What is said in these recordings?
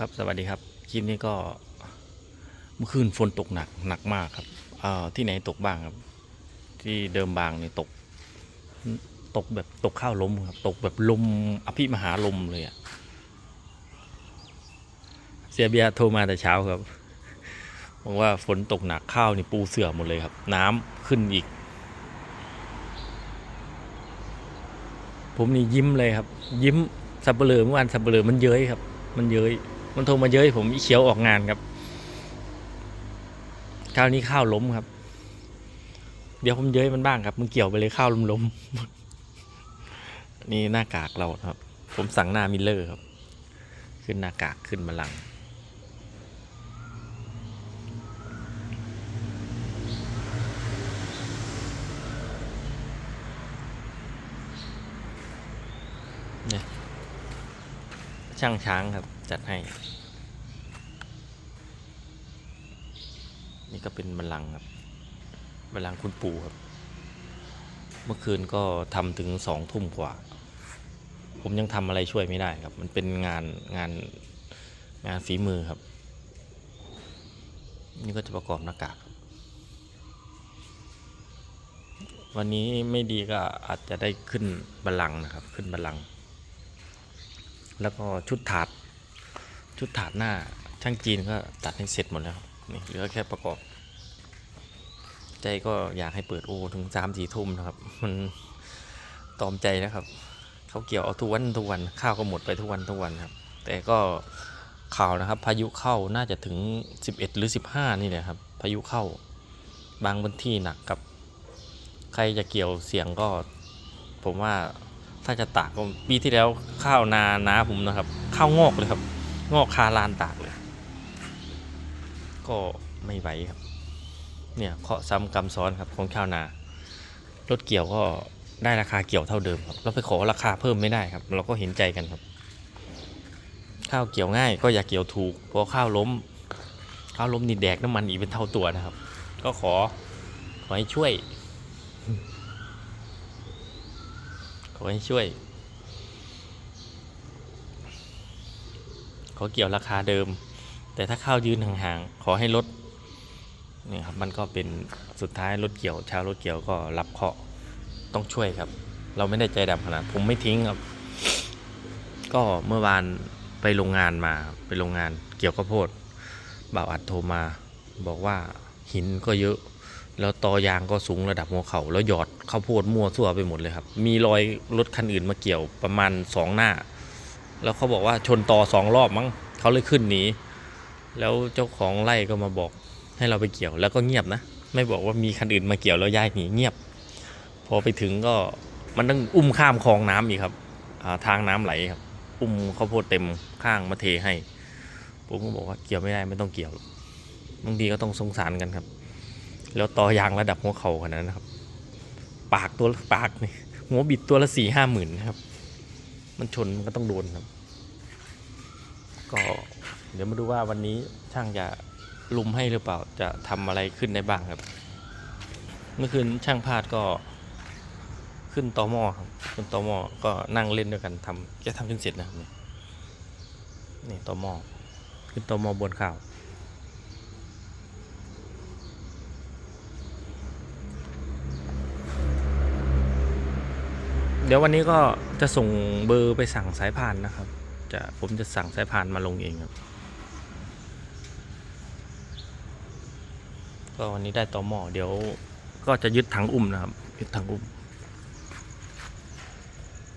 ครับ สวัสดีครับ คลิปนี้ก็เมื่อคืนฝนตกหนักหนักมากครับเอ่อที่ไหนตกบ้างครับ ที่เดิมบางนี่ตก ตกแบบตกข้าวล้มครับ ตกแบบลมอภิมหาลมเลยอะเสียเบียโทรมาแต่เช้าครับบอกว่าฝนตกหนักข้าวนี่ปูเสื่อหมดเลยครับ น้ำขึ้นอีก ผมนี่ยิ้มเลยครับ ยิ้มสับเปลือเมื่อวานสับเปลือมันเย้ยครับ มันเย้ย มันโทรมาเย้ยผมอีเขียวออกงานครับ คราวนี้ข้าวล้มครับ เดี๋ยวผมเย้ยมันบ้างครับ มึงเกี่ยวไปเลยข้าวล้มล้มนี่หน้ากากเราครับ ผมสั่งหน้ามิลเลอร์ครับ ขึ้นหน้ากากขึ้นมาลังก์เนี่ย ช่างช้างครับ จัดให้ นี่ก็เป็นบัลลังครับบัลลังคุณปู่ครับ เมื่อคืนก็ทำถึงสองทุ่มกว่า ผมยังทำอะไรช่วยไม่ได้ครับ มันเป็นงานงานงานฝีมือครับ นี่ก็จะประกอบหน้ากากวันนี้ไม่ดีก็อาจจะได้ขึ้นบัลลังนะครับ ขึ้นบัลลังก์ แล้วก็ชุดถาด ชุดถาดหน้าช่างจีนก็ตัดให้เสร็จหมดแล้วครับนี่เหลือแค่ประกอบ ใจก็อยากให้เปิดโอถึงสามสี่ทุ่มนะครับ มันตอมใจนะครับเขาเกี่ยวเอาทุกวันทุกวันข้าวก็หมดไปทุกวันทุกวันครับ แต่ก็ข่าวนะครับ พายุเข้าน่าจะถึง 11 หรือ 15 นี่แหละครับ พายุเข้าบางพื้นที่หนักกับ ใครจะเกี่ยวเสียงก็ ผมว่า ถ้าจะตากก็ปีที่แล้วข้าวนานาผมนะครับ ข้าวงอกเลยครับ งอกคาลานตากเลย ก็ไม่ไหวครับ เนี่ยเคาะซ้ำกำซ้อนครับของชาวนา รถเกี่ยวก็ได้ราคาเกี่ยวเท่าเดิมครับ เราไปขอราคาเพิ่มไม่ได้ครับ เราก็เห็นใจกันครับ ข้าวเกี่ยวง่ายก็อย่าเกี่ยวถูกเพราะข้าวล้ม ข้าวล้มนี่แดกน้ำมันอีกเป็นเท่าตัวนะครับ ก็ขอขอให้ช่วย ขอให้ช่วย ขอเกี่ยวราคาเดิม แต่ถ้าข้าวยืนห่างๆ ขอให้ลดนี่ครับมันก็เป็นสุดท้ายรถเกี่ยว ชาวรถเกี่ยวก็รับเคาะต้องช่วยครับ เราไม่ได้ใจดำขนาดผมไม่ทิ้งครับ ก็เมื่อวานไปโรงงานมาไปโรงงานเกี่ยวข้าวโพดบ่าวอัดโทรมา บอกว่าหินก็เยอะ แล้วตอยางก็สูงระดับหัวเขา่าแล้วหยอดข้าวโพดมั่วซั่วไปหมดเลยครับ มีรอยรถคันอื่นมาเกี่ยวประมาณสองหน้า แล้วเขาบอกว่าชนต่อสองรอบมั้งเขาเลยขึ้นหนีแล้วเจ้าของไร่ก็มาบอกให้เราไปเกี่ยว แล้วก็เงียบนะ ไม่บอกว่ามีคันอื่นมาเกี่ยวแล้วย้ายหนีเงียบ พอไปถึงก็มันต้องอุ้มข้ามคลองน้ำอีกครับาทางน้ำไหลครับ อุ้มข้าวโพดเต็มข้างมาเทให้ผมก็บอกว่าเกี่ยวไม่ได้ไม่ต้องเกี่ยวบางทีก็ต้องสงสารกันครับ แล้วต่อยางระดับหัวเข่าขนาดนั้นนะครับ ปากตัวปากนี่หัวบิดตัวละสี่ห้าหมื่นนะครับ มันชนมันก็ต้องโดนครับ ก็เดี๋ยวมาดูว่าวันนี้ช่างจะลุมให้หรือเปล่าจะทำอะไรขึ้นได้บ้างครับ เมื่อคืนช่างพาดก็ขึ้นต่อหม้อครับขึ้นต่อหม้อก็นั่งเล่นด้วยกันทำแกทำจนเสร็จนะครับนี่ยนี่อหม้อขึ้นต่อหม้อบนข้าว ดี๋ยววันนี้ก็จะส่งเบอร์ไปสั่งสายพานนะครับ จะผมจะสั่งสายพานมาลงเองครับ ก็วันนี้ได้ต่อหม้อเดี๋ยวก็จะยึดถังอุ้มนะครับยึดถังอุ้ม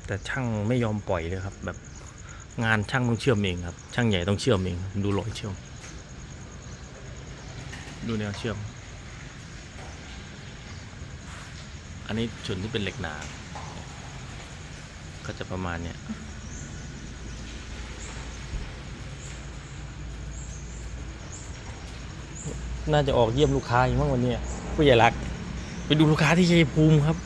แต่ช่างไม่ยอมปล่อยเลยครับ แบบงานช่างต้องเชื่อมเองครับ ช่างใหญ่ต้องเชื่อมเองดูรอยเชื่อม ดูแนวเชื่อม อันนี้ส่วนที่เป็นเหล็กหนา ก็จะประมาณเนี้ยน่าจะออกเยี่ยมลูกค้าอีกมั้งวันนี้ผู้ใหญ่รัก ไปดูลูกค้าที่ชัยภูมิครับ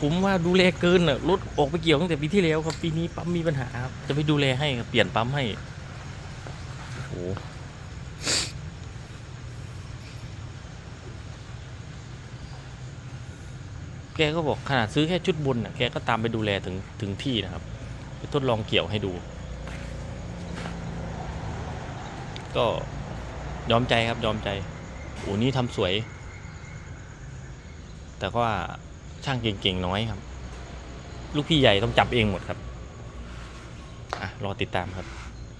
ผมว่าดูแลเกินอะรถออกไปเกี่ยวตั้งแต่ปีที่แล้วครับปีนี้ปั๊มมีปัญหาครับจะไปดูแลให้ครับเปลี่ยนปั๊มให้โอ้โห กก็บอกขนาดซื้อแค่ชุดบนน่ะแกก็ตามไปดูแลถึงถึงที่นะครับ ไปทดลองเกี่ยวให้ดู ก็ยอมใจครับยอมใจโอ้นี่ทำสวย แต่ว่าช่างเก่งๆน้อยครับ ลูกพี่ใหญ่ต้องจับเองหมดครับอะรอติดตามครับ